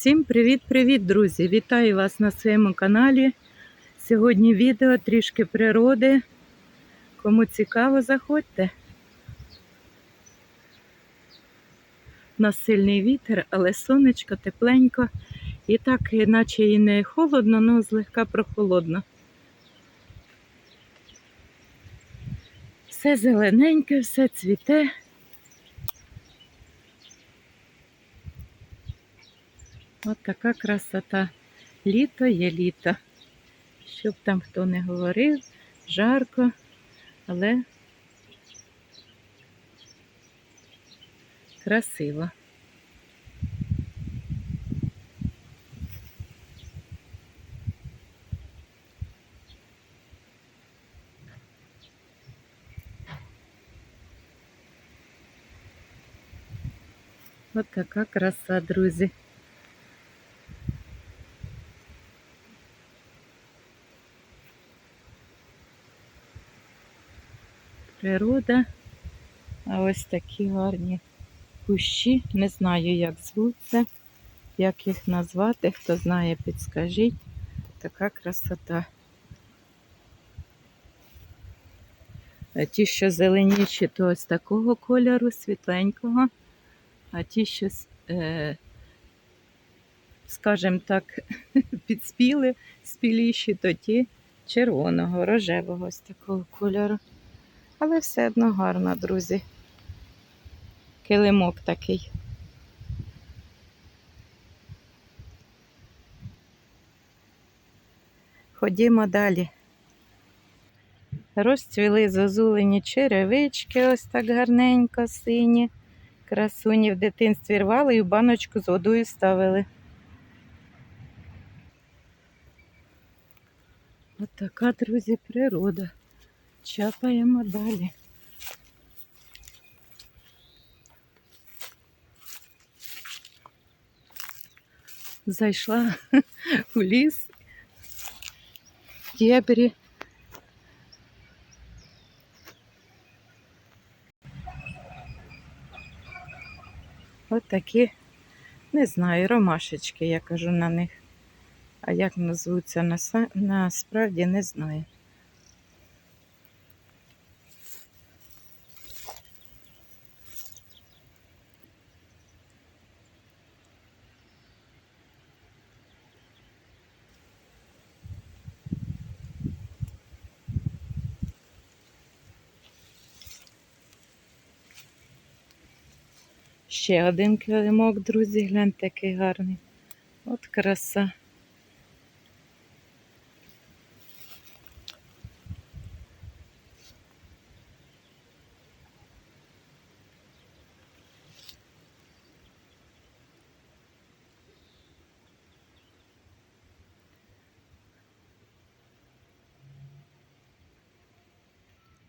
Всім привіт-привіт, друзі! Вітаю вас на своєму каналі. Сьогодні відео трішки природи. Кому цікаво, заходьте. У нас сильний вітер, але сонечко тепленько. І так, наче і не холодно, але злегка прохолодно. Все зелененьке, все цвіте. От така красота. Літо є літо. Щоб там хто не говорив, жарко, але красиво. От така краса, друзі. Природа. А ось такі гарні кущі. Не знаю, як звуться, як їх назвати. Хто знає, підскажіть. Така красота. А ті, що зеленіші, то ось такого кольору, світленького, а ті, що, е, скажімо так, підспіли, спіліші, то ті червоного, рожевого ось такого кольору. Але все одно гарно, друзі. Килимок такий. Ходімо далі. Розцвіли зозулені черевички, ось так гарненько, сині. Красуні в дитинстві рвали і в баночку з водою ставили. Ось така, друзі, природа. Чапаємо далі. Зайшла у ліс, в дєбрі. От такі, не знаю, ромашечки, я кажу на них. А як назвуться насправді не знаю. Ще один килимок, друзі, гляньте, який гарний. От краса.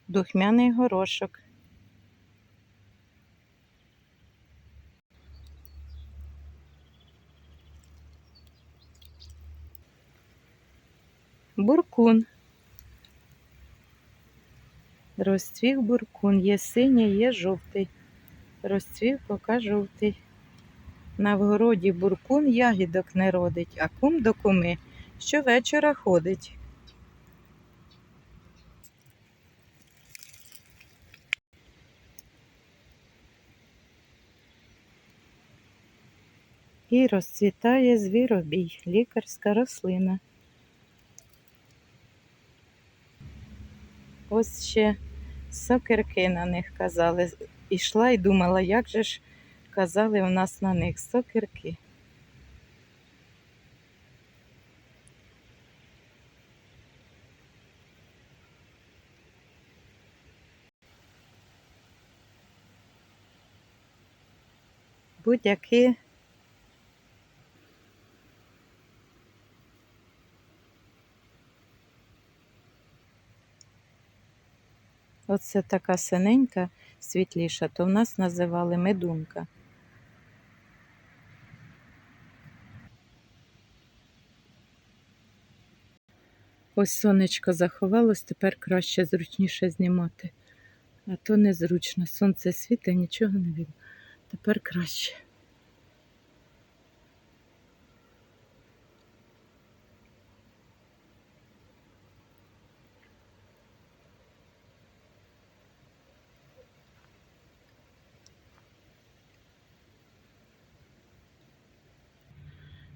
Духмяний горошок. Буркун. Розцвів буркун. Є синій, є жовтий. Розцвів поки жовтий. На вгороді буркун ягідок не родить, а кум до куми щовечора ходить. І розцвітає звіробій, лікарська рослина. Ось ще сокирки на них казали. Ішла і думала, як же ж казали у нас на них сокирки. Будь-які Оце така синенька, світліша, то в нас називали медунка. Ось сонечко заховалось, тепер краще зручніше знімати. А то незручно. Сонце світить, нічого не видно. Тепер краще.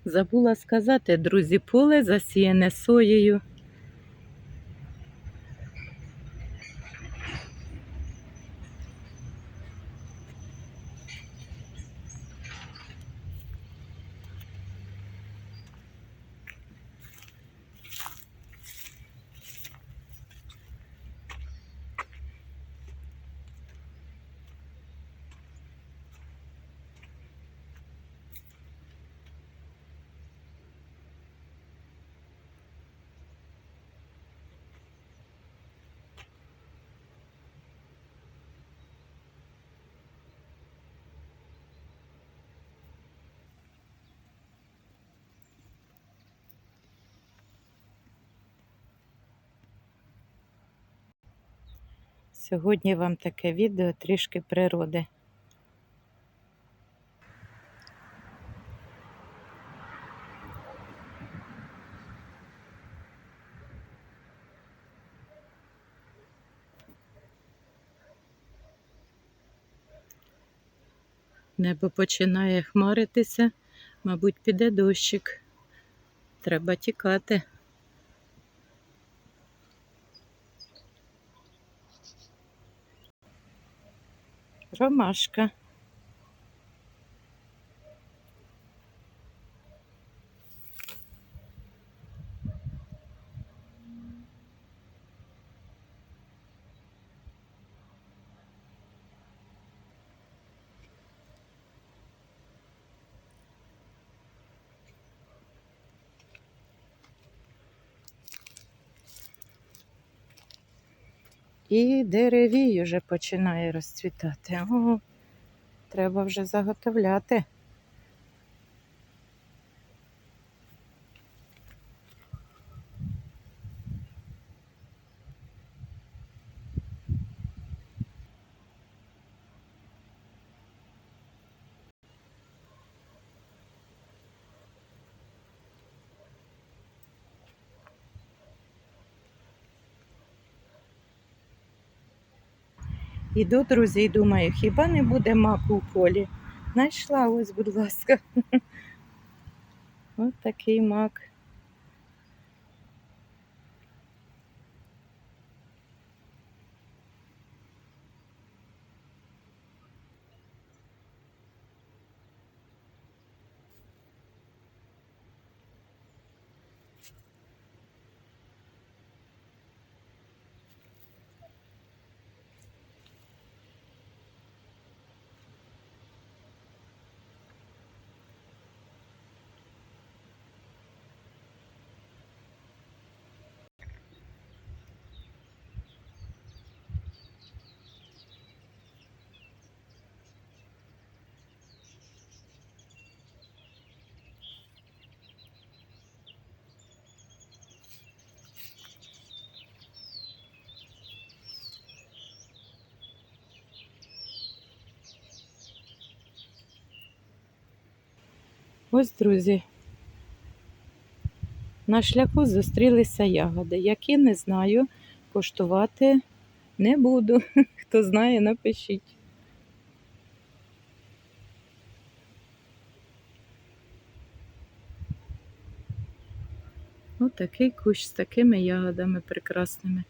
Забула сказати, друзі, поле засіяне соєю. Сьогодні вам таке відео трішки природи. Небо починає хмаритися, мабуть, піде дощик. Треба тікати. Ромашка. І деревій вже починає розцвітати. О, треба вже заготовляти. Іду, друзі, і думаю, хіба не буде маку в полі? Найшла ось, будь ласка. Ось такий мак. Ось, друзі. На шляху зустрілися ягоди, які не знаю, коштувати не буду. Хто знає, напишіть. Ось такий кущ з такими ягодами прекрасними.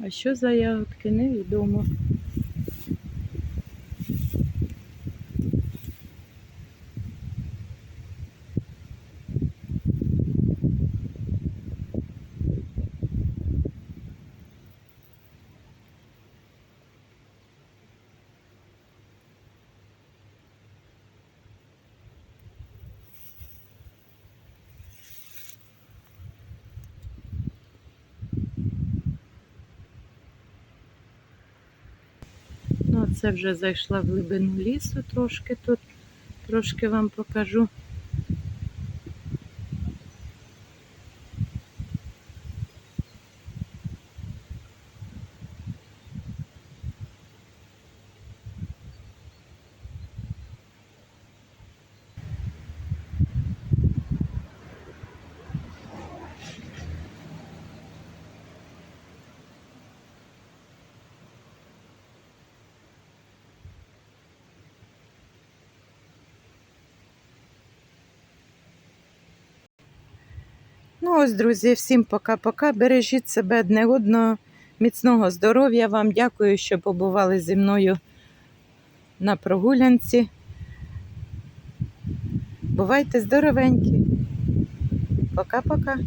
А що за ягодки, невідомо. Ну, а це вже зайшла в глибину лісу трошки тут, трошки вам покажу. Ну ось, друзі, всім пока-пока. Бережіть себе одне одного. Міцного здоров'я вам. Дякую, що побували зі мною на прогулянці. Бувайте здоровенькі. Пока-пока.